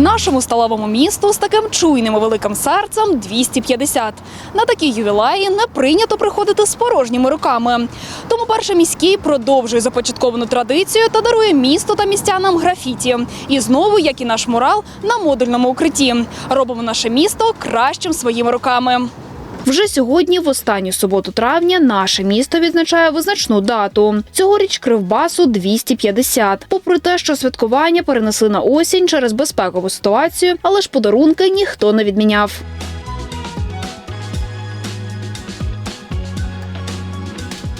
Нашому сталевому місту з таким чуйним і великим серцем 250. На такі ювілеї не прийнято приходити з порожніми руками. Тому перший міський продовжує започатковану традицію та дарує місту та містянам графіті. І знову, як і наш мурал, на модульному укритті. Робимо наше місто кращим своїми руками. Вже сьогодні, в останню суботу травня, наше місто відзначає визначну дату. Цьогоріч Кривбасу 250. Попри те, що святкування перенесли на осінь через безпекову ситуацію, але ж подарунки ніхто не відміняв.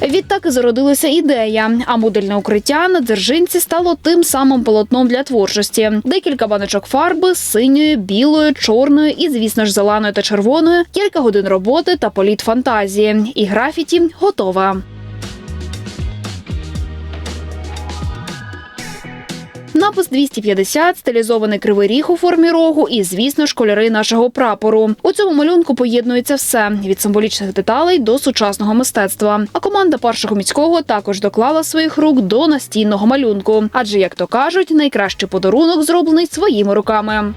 Відтак і зародилася ідея. А модульне укриття на дзержинці стало тим самим полотном для творчості. Декілька баночок фарби синьої, білої, чорної і, звісно ж, зеленої та червоної. Кілька годин роботи та політ фантазії. І графіті готове. Напис 250, стилізований кривий ріг у формі рогу і, звісно ж, кольори нашого прапору. У цьому малюнку поєднується все від символічних деталей до сучасного мистецтва. А команда першого міського також доклала своїх рук до настінного малюнку. Адже, як то кажуть, найкращий подарунок зроблений своїми руками.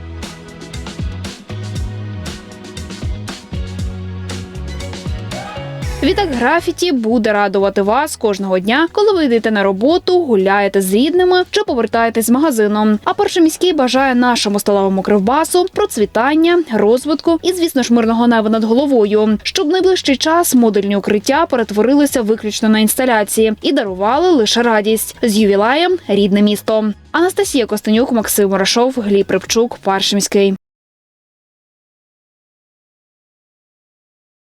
Відтак графіті буде радувати вас кожного дня, коли ви йдете на роботу, гуляєте з рідними чи повертаєтесь з магазину. А перший міський бажає нашому сталевому кривбасу процвітання, розвитку і, звісно ж, мирного неба над головою, щоб найближчий час модульні укриття перетворилися виключно на інсталяції і дарували лише радість з ювілеєм рідне місто. Анастасія Костенюк, Максим Мурашов, Гліб Рибчук, перший міський.